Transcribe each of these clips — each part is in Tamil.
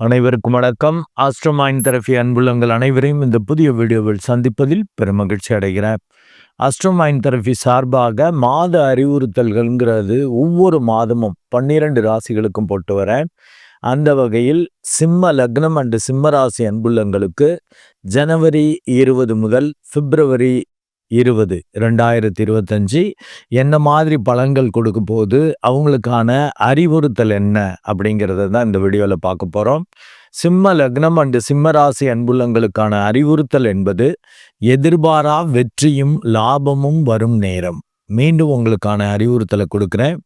அனைவருக்கும் வணக்கம். ஆஸ்ட்ரோமைன் தெரபி அன்புள்ளங்கள் அனைவரையும் இந்த புதிய வீடியோவில் சந்திப்பதில் பெருமகிழ்ச்சி அடைகிறேன். ஆஸ்ட்ரோமைன் தெரபி சார்பாக மாத அறிவுறுத்தல்கள்ங்கிறது ஒவ்வொரு மாதமும் பன்னிரண்டு ராசிகளுக்கும் போட்டு வரேன். அந்த வகையில் சிம்ம லக்னம் அண்டு சிம்ம ராசி அன்புள்ளங்களுக்கு ஜனவரி இருபது முதல் பிப்ரவரி இருபது ரெண்டாயிரத்தி இருபத்தஞ்சி என்ன மாதிரி பலன்கள் கொடுக்க போது அவங்களுக்கான அறிவுறுத்தல் என்ன? அப்படிங்கிறத தான் இந்த வீடியோவில் பார்க்க போகிறோம் சிம்ம லக்னம் அண்டு சிம்ம ராசி அன்புள்ளங்களுக்கான அறிவுறுத்தல் என்பது எதிர்பாரா வெற்றியும் லாபமும் வரும் நேரம். மீண்டும் உங்களுக்கான அறிவுறுத்தலை கொடுக்குறேன்.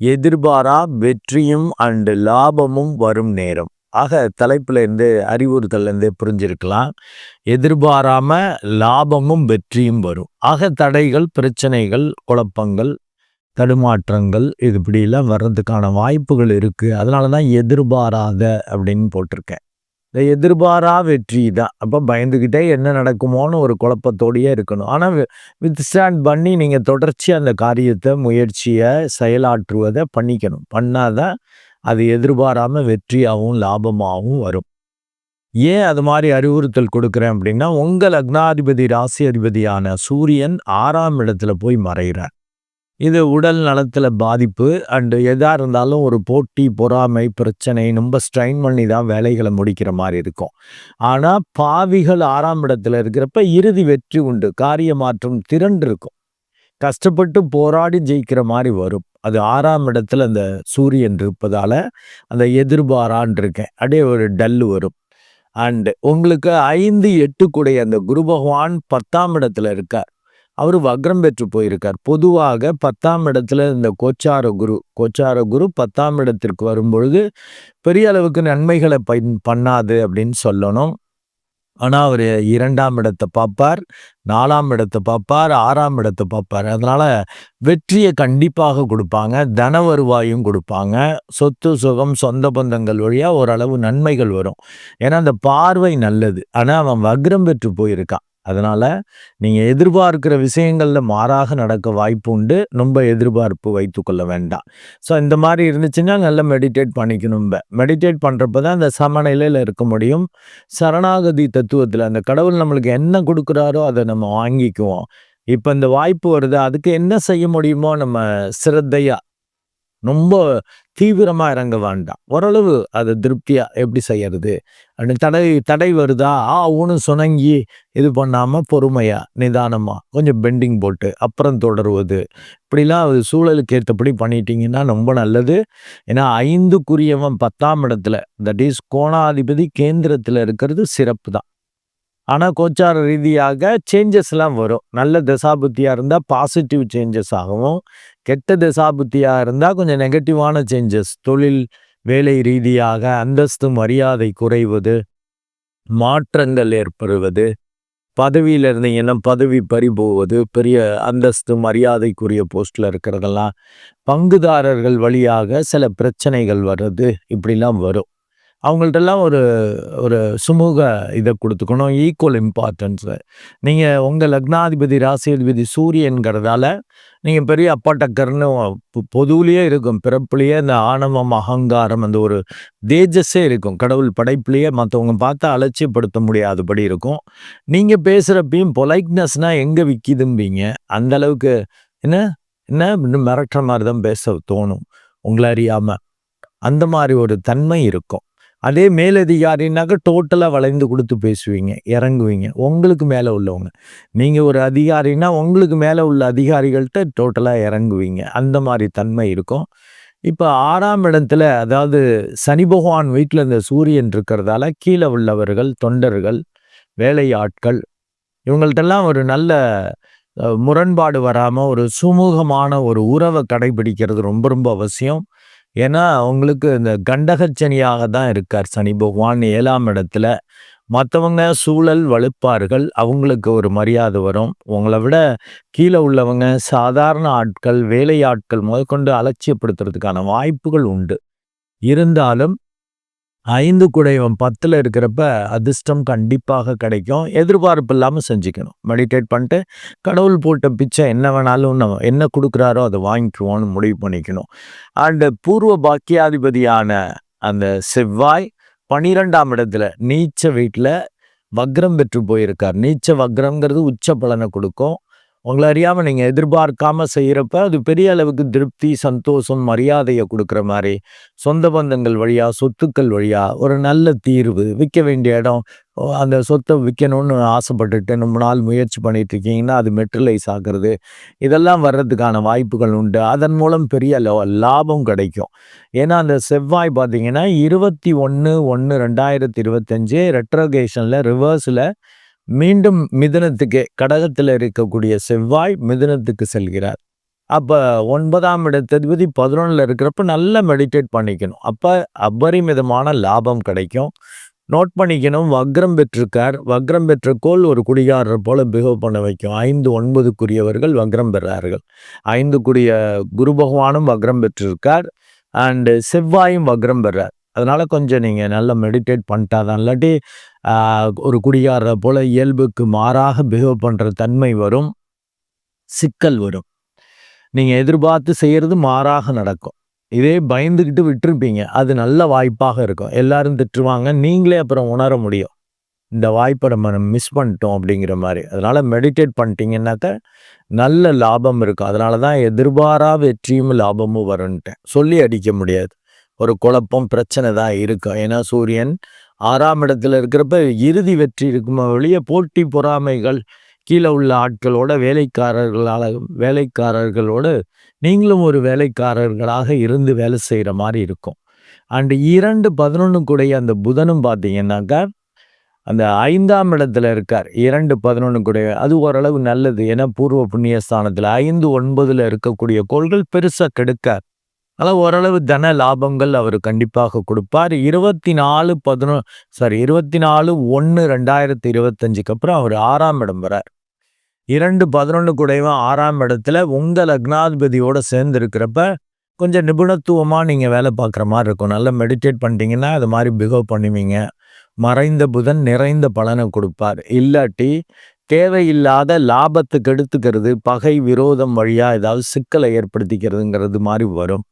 எதிர்பாரா வெற்றியும் அண்டு லாபமும் வரும் நேரம். ஆக தலைப்புலேருந்து இருந்து இருந்து புரிஞ்சிருக்கலாம். எதிர்பாராமல் லாபமும் வெற்றியும் வரும். ஆக தடைகள் பிரச்சனைகள் குழப்பங்கள் தடுமாற்றங்கள் இது இப்படிலாம் வர்றதுக்கான வாய்ப்புகள் இருக்குது அதனால தான் எதிர்பாராத அப்படின்னு போட்டிருக்கேன். இந்த எதிர்பாரா வெற்றி தான். அப்போ பயந்துக்கிட்டே என்ன நடக்குமோன்னு ஒரு குழப்பத்தோடையே இருக்கணும். ஆனால் வித் ஸ்டாண்ட் பண்ணி நீங்கள் தொடர்ச்சியாக அந்த காரியத்தை முயற்சியை செயலாற்றுவதை பண்ணிக்கணும். பண்ணாதான் அது எதிர்பாராமல் வெற்றியாகவும் லாபமாகவும் வரும். ஏன் அது மாதிரி அறிவுறுத்தல் கொடுக்குறேன் அப்படின்னா உங்கள் லக்னாதிபதி ராசி அதிபதியான சூரியன் ஆறாம் இடத்துல போய் மறைகிறார். இது உடல் நலத்தில் பாதிப்பு அண்டு எதாக இருந்தாலும் ஒரு போட்டி பொறாமை பிரச்சனை ரொம்ப ஸ்ட்ரைன் பண்ணி தான் வேலைகளை முடிக்கிற மாதிரி இருக்கும். ஆனால் பாவிகள் ஆறாம் இடத்துல இருக்கிறப்ப இறுதி வெற்றி உண்டு காரிய மாற்றம் திரண்டு இருக்கும். கஷ்டப்பட்டு போராடி ஜெயிக்கிற மாதிரி வரும். அது ஆறாம் இடத்துல அந்த சூரியன் இருப்பதால் அந்த எதிர்பாரான் இருக்கேன் அப்படியே ஒரு டல்லு வரும். அண்டு உங்களுக்கு ஐந்து எட்டு கூடைய அந்த குரு பகவான் பத்தாம் இடத்துல இருக்கார். அவர் வக்ரம் பெற்று போயிருக்கார். பொதுவாக பத்தாம் இடத்துல இந்த கோச்சார குரு கோச்சார குரு பத்தாம் இடத்திற்கு வரும்பொழுது பெரிய அளவுக்கு நன்மைகளை பயன் பண்ணாது அப்படின்னு சொல்லணும். ஆனால் அவர் இரண்டாம் இடத்தை பார்ப்பார் நாலாம் இடத்தை பார்ப்பார் ஆறாம் இடத்தை பார்ப்பார். அதனால் வெற்றியை கண்டிப்பாக கொடுப்பாங்க தன வருவாயும் கொடுப்பாங்க. சொத்து சுகம் சொந்த பந்தங்கள் வழியாக ஓரளவு நன்மைகள் வரும். ஏன்னா அந்த பார்வை நல்லது. ஆனால் அவன் வக்ரம் பெற்று போயிருக்கான். அதனால் நீங்கள் எதிர்பார்க்கிற விஷயங்களில் மாறாக நடக்க வாய்ப்பு உண்டு. ரொம்ப எதிர்பார்ப்பு வைத்துக்கொள்ள வேண்டாம். ஸோ இந்த மாதிரி இருந்துச்சுன்னா நல்லா மெடிடேட் பண்ணிக்கணும் மெடிடேட் பண்ணுறப்ப தான் அந்த சமநிலையில் இருக்க முடியும். சரணாகதி தத்துவத்தில் அந்த கடவுள் நம்மளுக்கு என்ன கொடுக்குறாரோ அதை நம்ம வாங்கிக்குவோம். இப்போ இந்த வாய்ப்பு வருது. அதுக்கு என்ன செய்ய முடியுமோ நம்ம சிரத்தையாக ரொம்ப தீவிரமாக இறங்க வேண்டாம். ஓரளவு அது திருப்தியாக எப்படி செய்யறது? அப்படின்னு தடை தடை வருதா? ஆ ஒன்று சுணங்கி இது பண்ணாமல் பொறுமையாக நிதானமாக கொஞ்சம் பெண்டிங் போட்டு அப்புறம் தொடருவது. இப்படிலாம் அது சூழலுக்கு ஏற்றபடி பண்ணிட்டீங்கன்னா ரொம்ப நல்லது. ஏன்னா ஐந்துக்குரியவன் பத்தாம் இடத்துல தட் இஸ் கோணாதிபதி கேந்திரத்தில் இருக்கிறது சிறப்பு தான் ஆனால் கோச்சார ரீதியாக சேஞ்சஸ்லாம் வரும். நல்ல தசாபுத்தியாக இருந்தால் பாசிட்டிவ் சேஞ்சஸ் ஆகும் கெட்ட தசாபுத்தியாக இருந்தால் கொஞ்சம் நெகட்டிவான சேஞ்சஸ் தொழில் வேலை ரீதியாக அந்தஸ்து மரியாதை குறைவது மாற்றங்கள் ஏற்படுவது பதவியில் இருந்தீங்கன்னா பதவி பறி போவது பெரிய அந்தஸ்து மரியாதைக்குரிய போஸ்டில் இருக்கிறதெல்லாம் பங்குதாரர்கள் வழியாக சில பிரச்சனைகள் வர்றது இப்படிலாம் வரும். அவங்கள்ட்டெல்லாம் ஒரு ஒரு சுமூக இதை கொடுத்துக்கணும். ஈக்குவல் இம்பார்ட்டன்ஸு நீங்கள் உங்கள் லக்னாதிபதி ராசியாதிபதி சூரியன்கிறதால நீங்கள் பெரிய அப்பாட்டக்கர்னு பொதுவிலேயே இருக்கும். பிறப்புலேயே இந்த ஆணவம் அகங்காரம் அந்த ஒரு தேஜஸே இருக்கும். கடவுள் படைப்புலேயே மற்றவங்க பார்த்தா அலட்சியப்படுத்த முடியாதபடி இருக்கும். நீங்கள் பேசுகிறப்பையும் பொலைட்னஸ்னால் எங்கே விற்கிதும்பீங்க அந்த அளவுக்கு என்ன? என்ன? மிரட்டுற மாதிரி தான் பேச தோணும். உங்களை அறியாமல் அந்த மாதிரி ஒரு தன்மை இருக்கும். அதே மேலதிகாரினாக்க டோட்டலாக வளைந்து கொடுத்து பேசுவீங்க இறங்குவீங்க உங்களுக்கு மேலே உள்ளவங்க. நீங்கள் ஒரு அதிகாரினா உங்களுக்கு மேலே உள்ள அதிகாரிகள்கிட்ட டோட்டலாக இறங்குவீங்க. அந்த மாதிரி தன்மை இருக்கும். இப்போ ஆறாம் இடத்துல அதாவது சனி பகவான் வீட்டில் இந்த சூரியன் இருக்கிறதால கீழே உள்ளவர்கள் தொண்டர்கள் வேலையாட்கள் இவங்கள்ட்டெல்லாம் ஒரு நல்ல முரண்பாடு வராமல் ஒரு சுமூகமான ஒரு உறவை கடைபிடிக்கிறது ரொம்ப ரொம்ப அவசியம். ஏன்னா அவங்களுக்கு இந்த கண்டகச்சனியாக தான் இருக்கார் சனி பகவான். ஏழாம் இடத்துல மற்றவங்க சூழல் வலுப்பார்கள். அவங்களுக்கு ஒரு மரியாதை வரும். உங்களை விட கீழே உள்ளவங்க சாதாரண ஆட்கள் வேலை ஆட்கள் முதற்கொண்டு அலட்சியப்படுத்துறதுக்கான வாய்ப்புகள் உண்டு. இருந்தாலும் ஐந்து குடைவம் பத்தில் இருக்கிறப்ப அதிர்ஷ்டம் கண்டிப்பாக கிடைக்கும். எதிர்பார்ப்பு இல்லாமல் செஞ்சுக்கணும். மெடிடேட் பண்ணிட்டு கடவுள் போட்ட பிச்சை என்ன வேணாலும் நம்ம என்ன கொடுக்குறாரோ அதை வாங்கிக்குவோன்னு முடிவு பண்ணிக்கணும். அண்டு பூர்வ பாக்கியாதிபதியான அந்த செவ்வாய் பனிரெண்டாம் இடத்துல நீச்ச வீட்டில் வக்ரம் பெற்று போயிருக்கார். நீச்ச வக்ரம்ங்கிறது உச்ச பலனை கொடுக்கும். உங்களை அறியாமல் நீங்கள் எதிர்பார்க்காம செய்கிறப்ப அது பெரிய அளவுக்கு திருப்தி சந்தோஷம் மரியாதையை கொடுக்குற மாதிரி. சொந்த பந்தங்கள் வழியாக சொத்துக்கள் வழியாக ஒரு நல்ல தீர்வு விற்க வேண்டிய இடம் அந்த சொத்தை விற்கணும்னு ஆசைப்பட்டுட்டு ரொம்ப நாள் முயற்சி பண்ணிட்டு இருக்கீங்கன்னா அது மெட்ரலைஸ் ஆகிறது. இதெல்லாம் வர்றதுக்கான வாய்ப்புகள் உண்டு. அதன் மூலம் பெரிய லாபம் கிடைக்கும். ஏன்னா அந்த செவ்வாய் பார்த்தீங்கன்னா இருபத்தி ஒன்று ஒன்று ரெண்டாயிரத்தி இருபத்தஞ்சு ரெட்ரோகேஷனில் ரிவர்ஸில் மீண்டும் மிதுனத்துக்கு கடகத்தில் இருக்கக்கூடிய செவ்வாய் மிதுனத்துக்கு செல்கிறார். அப்போ ஒன்பதாம் இடத்ததிபதி பதினொன்றில் இருக்கிறப்ப நல்லா மெடிடேட் பண்ணிக்கணும். அப்போ அபரிமிதமான லாபம் கிடைக்கும். நோட் பண்ணிக்கணும் வக்ரம் பெற்றிருக்கார். வக்ரம் பெற்ற கோல் ஒரு குடிகாரர் போல பிஹேவ் பண்ண வைக்கும். ஐந்து ஒன்பதுக்குரியவர்கள் வக்ரம் பெறார்கள். ஐந்துக்குரிய குரு பகவானும் வக்ரம் பெற்றிருக்கார். அண்டு செவ்வாயும் வக்ரம் பெறார். அதனால் கொஞ்சம் நீங்கள் நல்லா மெடிடேட் பண்ணிட்டா தான் இல்லாட்டி ஒரு குடிகார போல் இயல்புக்கு மாறாக பிஹேவ் பண்ணுற தன்மை வரும் சிக்கல் வரும். நீங்கள் எதிர்பார்த்து செய்கிறது மாறாக நடக்கும். இதே பயந்துக்கிட்டு விட்டுருப்பீங்க அது நல்ல வாய்ப்பாக இருக்கும். எல்லாரும் திட்டுருவாங்க நீங்களே அப்புறம் உணர முடியும். இந்த வாய்ப்பை நம்ம மிஸ் பண்ணிட்டோம் அப்படிங்கிற மாதிரி. அதனால் மெடிடேட் பண்ணிட்டீங்கன்னாக்க நல்ல லாபம் இருக்கும். அதனால தான் எதிர்பாரா வெற்றியும் லாபமும் வரும்ன்ட்டேன். சொல்லி அடிக்க முடியாது. ஒரு குழப்பம் பிரச்சனை தான் இருக்கும் ஏன்னா சூரியன் ஆறாம் இடத்துல இருக்கிறப்ப இறுதி வெற்றி இருக்குமா வெளியே போட்டி பொறாமைகள் கீழே உள்ள ஆட்களோட வேலைக்காரர்களால் வேலைக்காரர்களோடு நீங்களும் ஒரு வேலைக்காரர்களாக இருந்து வேலை செய்கிற மாதிரி இருக்கும். அண்டு இரண்டு பதினொன்று கூடிய அந்த புதனும் பார்த்தீங்கன்னாக்கா அந்த ஐந்தாம் இடத்துல இருக்கார். இரண்டு பதினொன்று கூடிய அது ஓரளவு நல்லது. ஏன்னா பூர்வ புண்ணியஸ்தானத்தில் ஐந்து ஒன்பதில் இருக்கக்கூடிய கோள்கள் பெருசாக கெடுக்கார் ஆனால் ஓரளவு தன லாபங்கள் அவர் கண்டிப்பாக கொடுப்பார். இருபத்தி நாலு பதினொ சாரி இருபத்தி நாலு ஒன்று ரெண்டாயிரத்தி இருபத்தஞ்சுக்கு அப்புறம் அவர் ஆறாம் இடம் வரார். இரண்டு பதினொன்று கூடவும் ஆறாம் இடத்துல உங்கள் லக்னாதிபதியோடு சேர்ந்துருக்கிறப்ப கொஞ்சம் நிபுணத்துவமாக நீங்கள் வேலை பார்க்குற மாதிரி இருக்கும். நல்லா மெடிடேட் பண்ணிட்டீங்கன்னா அது மாதிரி பிஹேவ் பண்ணுவீங்க. மறைந்த புதன் நிறைந்த பலனை கொடுப்பார். இல்லாட்டி தேவையில்லாத லாபத்துக்கு எடுத்துக்கிறது பகை விரோதம் வழியாக ஏதாவது சிக்கலை ஏற்படுத்திக்கிறதுங்கிறது மாதிரி வரும்.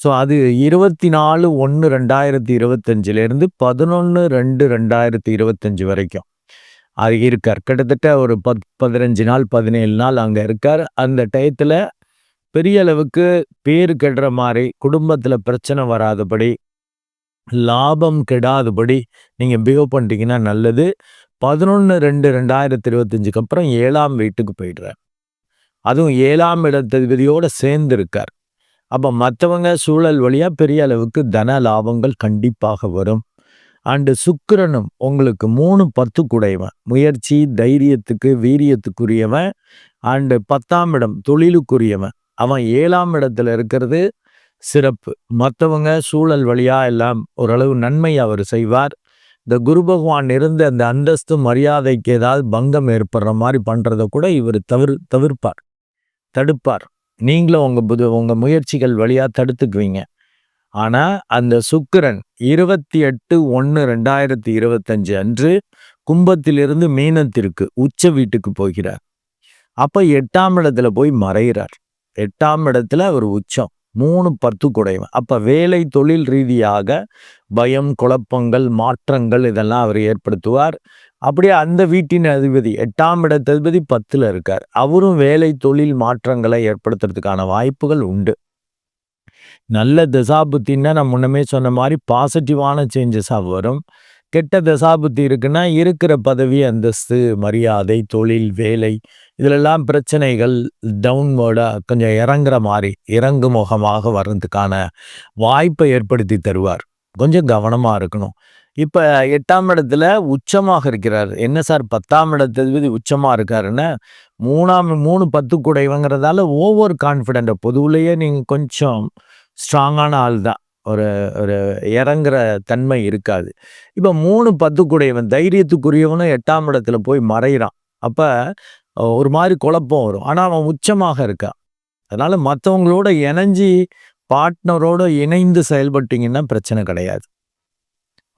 ஸோ அது இருபத்தி நாலு ஒன்று ரெண்டாயிரத்தி இருபத்தஞ்சிலேருந்து பதினொன்று ரெண்டு ரெண்டாயிரத்தி இருபத்தஞ்சி வரைக்கும். அது இருக்கார். கிட்டத்தட்ட ஒரு பத் பதினஞ்சு நாள் பதினேழு நாள் அங்கே இருக்கார். அந்த டயத்தில் பெரிய அளவுக்கு பேர் கெடுற மாதிரி குடும்பத்தில் பிரச்சனை வராதபடி லாபம் கெடாதபடி நீங்கள் பிஹேவ் பண்ணிட்டீங்கன்னா நல்லது. பதினொன்று ரெண்டு ரெண்டாயிரத்தி இருபத்தஞ்சுக்கு அப்புறம் ஏழாம் வீட்டுக்கு போயிடுறார். அதுவும் ஏழாம் இடத்ததிபதியோடு சேர்ந்து இருக்கார். அப்போ மற்றவங்க சூழல் வழியாக பெரிய அளவுக்கு தன லாபங்கள் கண்டிப்பாக வரும். அண்டு சுக்கிரனும் உங்களுக்கு மூணு பத்து குடையவன் முயற்சி தைரியத்துக்கு வீரியத்துக்குரியவன். அண்டு பத்தாம் இடம் தொழிலுக்குரியவன். அவன் ஏழாம் இடத்துல இருக்கிறது சிறப்பு. மற்றவங்க சூழல் வழியாக எல்லாம் ஓரளவு நன்மை அவர் செய்வார். இந்த குரு பகவான் இருந்த அந்த அந்தஸ்து மரியாதைக்கு ஏதாவது பங்கம் ஏற்படுற மாதிரி பண்ணுறத கூட இவர் தவிர தவிர்ப்பார் தடுப்பார். நீங்களும் உங்கள் புது உங்கள் முயற்சிகள் வழியாக தடுத்துக்குவீங்க. ஆனால் அந்த சுக்கிரன் இருபத்தி எட்டு ஒன்று ரெண்டாயிரத்தி இருபத்தஞ்சு அன்று கும்பத்திலிருந்து மீனத்திற்கு உச்ச வீட்டுக்கு போகிறார். அப்போ எட்டாம் இடத்துல போய் மறைகிறார். எட்டாம் இடத்துல அவர் உச்சம். மூணு பத்து குடைவன் அப்போ வேலை தொழில் ரீதியாக பயம் குழப்பங்கள் மாற்றங்கள் இதெல்லாம் அவர் ஏற்படுத்துவார். அப்படியே அந்த வீட்டின் அதிபதி எட்டாம் இடத்ததிபதி பத்தில் இருக்கார். அவரும் வேலை தொழில் மாற்றங்களை ஏற்படுத்துறதுக்கான வாய்ப்புகள் உண்டு. நல்ல தசாபுத்தின்னா நான் முன்னமே சொன்ன மாதிரி பாசிட்டிவான சேஞ்சஸாக வரும். கெட்ட தசாபுத்தி இருக்குன்னா இருக்கிற பதவி அந்தஸ்து மரியாதை தொழில் வேலை இதிலெல்லாம் பிரச்சனைகள் டவுன்வேர்டாக கொஞ்சம் இறங்குற மாதிரி இறங்கு முகமாக வர்றதுக்கான வாய்ப்பை ஏற்படுத்தி தருவார். கொஞ்சம் கவனமாக இருக்கணும். இப்போ எட்டாம் இடத்துல உச்சமாக இருக்கிறார். என்ன சார்? பத்தாம் இடத்ததிபதி உச்சமாக இருக்காருன்னா மூணாம் மூணு பத்து கூடைவங்கிறதால ஓவர் கான்ஃபிடென்ட் பொதுவுலேயே நீங்கள் கொஞ்சம் ஸ்ட்ராங்கான ஆள் தான் ஒரு ஒரு இறங்குற தன்மை இருக்காது. இப்போ மூணு பத்துக்குடையவன் தைரியத்துக்குரியவனும் எட்டாம் இடத்துல போய் மறைகிறான் அப்போ ஒரு மாதிரி குழப்பம் வரும். ஆனால் அவன் உச்சமாக இருக்கான். அதனால் மற்றவங்களோட இணைஞ்சி பார்ட்னரோட இணைந்து செயல்பட்டீங்கன்னா பிரச்சனை கிடையாது.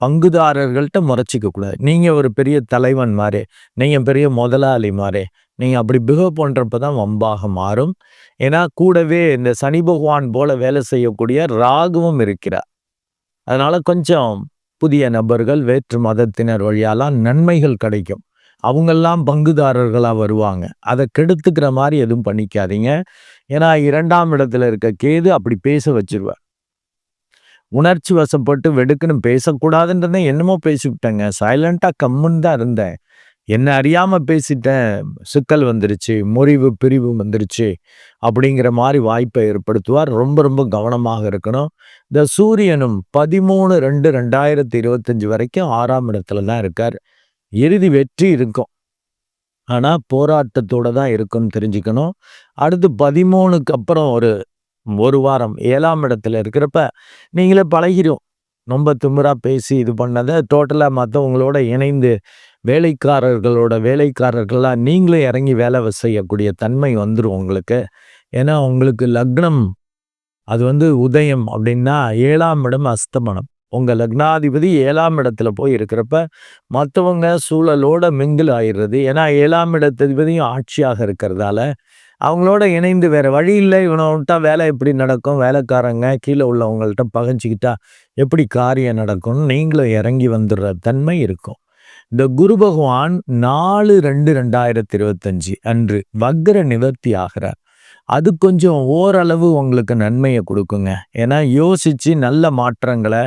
பங்குதாரர்கள்ட்ட முறைச்சிக்க கூடாது. நீங்கள் ஒரு பெரிய தலைவன் மாதிரி நீங்கள் பெரிய முதலாளி மாதிரி நீங்கள் அப்படி பிஹேவ் பண்ணுறப்ப தான் வம்பாக மாறும். ஏன்னா கூடவே இந்த சனி பகவான் போல வேலை செய்யக்கூடிய ராகுவும் இருக்கிறார். அதனால் கொஞ்சம் புதிய நபர்கள் வேற்று மதத்தினர் வழியாலாம் நன்மைகள் கிடைக்கும். அவங்கெல்லாம் பங்குதாரர்களாக வருவாங்க. அதை கெடுத்துக்கிற மாதிரி எதுவும் பண்ணிக்காதீங்க. ஏன்னா இரண்டாம் இடத்துல இருக்க கேது அப்படி பேச வச்சிருவார். உணர்ச்சி வசப்பட்டு வெடுக்குன்னு பேசக்கூடாதுன்றதை என்னமோ பேசிவிட்டேங்க. சைலண்டாக கம்முன்னு தான் இருந்தேன். என்ன அறியாமல் பேசிட்டேன் சிக்கல் வந்துருச்சு முறிவு பிரிவு வந்துருச்சு அப்படிங்கிற மாதிரி வாய்ப்பை ஏற்படுத்துவார். ரொம்ப ரொம்ப கவனமாக இருக்கணும். இந்த சூரியனும் பதிமூணு ரெண்டு ரெண்டாயிரத்தி இருபத்தஞ்சு வரைக்கும் ஆறாம் இடத்துல தான் இருக்கார். இறுதி வெற்றி இருக்கும். ஆனால் போராட்டத்தோடு தான் இருக்குன்னு தெரிஞ்சுக்கணும். அடுத்து பதிமூணுக்கு அப்புறம் ஒரு ஒரு வாரம் ஏழாம் இடத்துல இருக்கிறப்ப நீங்களே பழகிடும் ரொம்ப திமிராக பேசி இது பண்ணதை டோட்டலாக மற்றவங்களோட இணைந்து வேலைக்காரர்களோட வேலைக்காரர்களாக நீங்களே இறங்கி வேலை செய்யக்கூடிய தன்மை வந்துடும் உங்களுக்கு. ஏன்னா உங்களுக்கு லக்னம் அது வந்து உதயம் அப்படின்னா ஏழாம் இடம் அஸ்தமனம். உங்கள் லக்னாதிபதி ஏழாம் இடத்துல போய் இருக்கிறப்ப மற்றவங்க சூழலோட மிங்கில் ஆயிடுறது. ஏன்னா ஏழாம் இடத்ததிபதியும் ஆட்சியாக இருக்கிறதால அவங்களோட இணைந்து வேறு வழி இல்லை. இவனை விட்டா வேலை எப்படி நடக்கும்? வேலைக்காரங்க கீழே உள்ளவங்கள்ட்ட பகஞ்சிக்கிட்டா எப்படி காரியம் நடக்கும்னு நீங்களும் இறங்கி வந்துடுற தன்மை இருக்கும். இந்த குரு பகவான் நாலு ரெண்டு ரெண்டாயிரத்தி இருபத்தஞ்சு அன்று வக்ர நிவர்த்தி ஆகிறார். அது கொஞ்சம் ஓரளவு உங்களுக்கு நன்மையை கொடுக்குங்க. ஏன்னா யோசித்து நல்ல மாற்றங்களை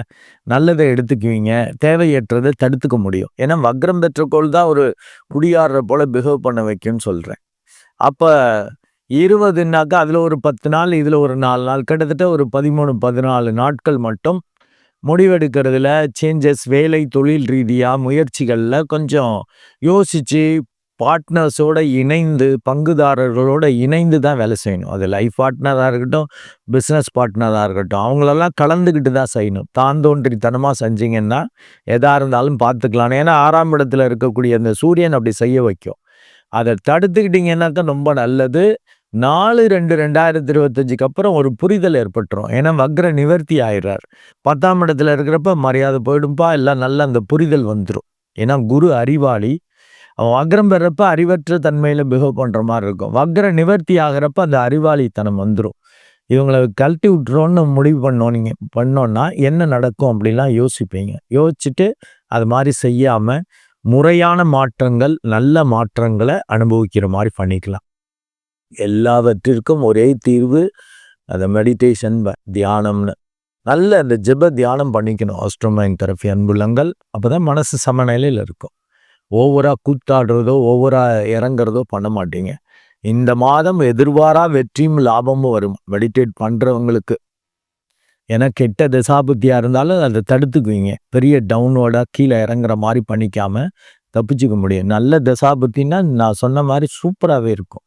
நல்லதை எடுத்துக்குவீங்க தேவையற்றதை தடுத்துக்க முடியும். ஏன்னா வக்ரம் பெற்றக்கோள் தான் ஒரு குடியாடுற போல பிஹேவ் பண்ண வைக்கும்னு சொல்கிறேன் அப்போ இருபதுனாக்கா அதில் ஒரு பத்து நாள் இதில் ஒரு நாலு நாள் கிட்டத்தட்ட ஒரு பதிமூணு பதினாலு நாட்கள் மட்டும் முடிவெடுக்கிறதுல சேஞ்சஸ் வேலை தொழில் ரீதியாக முயற்சிகளில் கொஞ்சம் யோசித்து பார்ட்னர்ஸோடு இணைந்து பங்குதாரர்களோட இணைந்து தான் வேலை செய்யணும். அது லைஃப் பார்ட்னராக இருக்கட்டும் பிஸ்னஸ் பார்ட்னராக இருக்கட்டும் அவங்களெல்லாம் கலந்துக்கிட்டு தான் செய்யணும். தான் தோன்றித்தனமாக செஞ்சிங்கன்னா எதாக இருந்தாலும் பார்த்துக்கலாம். ஏன்னா ஆறாம் இடத்துல இருக்கக்கூடிய அந்த சூரியன் அப்படி செய்ய வைக்கும். அதை தடுத்துக்கிட்டிங்கன்னாக்கா ரொம்ப நல்லது. நாலு ரெண்டு ரெண்டாயிரத்தி இருபத்தஞ்சுக்கு அப்புறம் ஒரு புரிதல் ஏற்பட்டுரும். ஏன்னா வக்ர நிவர்த்தி ஆயிடுறார் பத்தாம் இடத்துல இருக்கிறப்ப மரியாதை போயிடும்பா எல்லாம் நல்ல அந்த புரிதல் வந்துடும் ஏன்னா குரு அறிவாளி. அவன் வக்ரம் பெறப்ப அறிவற்ற தன்மையில் பிஹேவ் பண்ணுற மாதிரி இருக்கும். வக்ர நிவர்த்தி ஆகிறப்ப அந்த அறிவாளித்தனம் வந்துடும் இவங்களை கழட்டி விட்டுறோன்னு முடிவு பண்ணோம் நீங்கள் பண்ணோன்னா என்ன நடக்கும் அப்படிலாம் யோசிப்பீங்க. யோசிச்சுட்டு அது மாதிரி செய்யாமல் முறையான மாற்றங்கள் நல்ல மாற்றங்களை அனுபவிக்கிற மாதிரி பண்ணிக்கலாம். எல்லாவற்றிற்கும் ஒரே தீர்வு அந்த மெடிடேஷன் தியானம்னு. நல்ல அந்த ஜெப தியானம் பண்ணிக்கணும். ஆஸ்ட்ரோமைன் தெரப்பி அன்புள்ளங்கள். அப்போ தான் மனசு சமநிலையில் இருக்கும். ஓவராக கூத்தாடுறதோ ஓவராக இறங்குறதோ பண்ண மாட்டீங்க. இந்த மாதம் எதிர்பாரா வெற்றியும் லாபமும் வரும். மெடிடேட் பண்ணுறவங்களுக்கு ஏன்னா கெட்ட தசாபுத்தியாக இருந்தாலும் அதை தடுத்துக்குவீங்க. பெரிய டவுனோட கீழே இறங்குற மாதிரி பண்ணிக்காமல் தப்பிச்சுக்க முடியும். நல்ல தசாபுத்தின்னா நான் சொன்ன மாதிரி சூப்பராகவே இருக்கும்.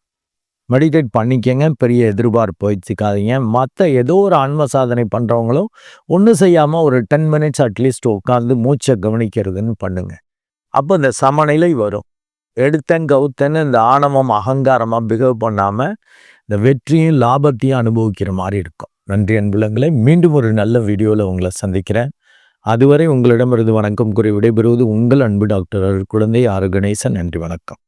மெடிடேட் பண்ணிக்கங்க. பெரிய எதிர்பார்ப்பு வச்சுக்காதீங்க மற்ற ஏதோ ஒரு ஆன்ம சாதனை பண்ணுறவங்களும் ஒன்றும் செய்யாமல் ஒரு டென் மினிட்ஸ் அட்லீஸ்ட் உட்காந்து மூச்சை கவனிக்கிறதுன்னு பண்ணுங்கள் அப்போ இந்த சமநிலை வரும். எடுத்தேன் கவுத்தேன்னு இந்த ஆணவம் அகங்காரமாக பிஹேவ் பண்ணாமல் இந்த வெற்றியும் லாபத்தையும் அனுபவிக்கிற மாதிரி இருக்கும். நன்றி அன்புலங்களை. மீண்டும் ஒரு நல்ல வீடியோவில் உங்களை சந்திக்கிறேன். அதுவரை உங்களிடமிருந்து வணக்கம் கூறி விடைபெறுவது உங்கள் அன்பு டாக்டர் குழந்தை ஆறு கணேசன். நன்றி வணக்கம்.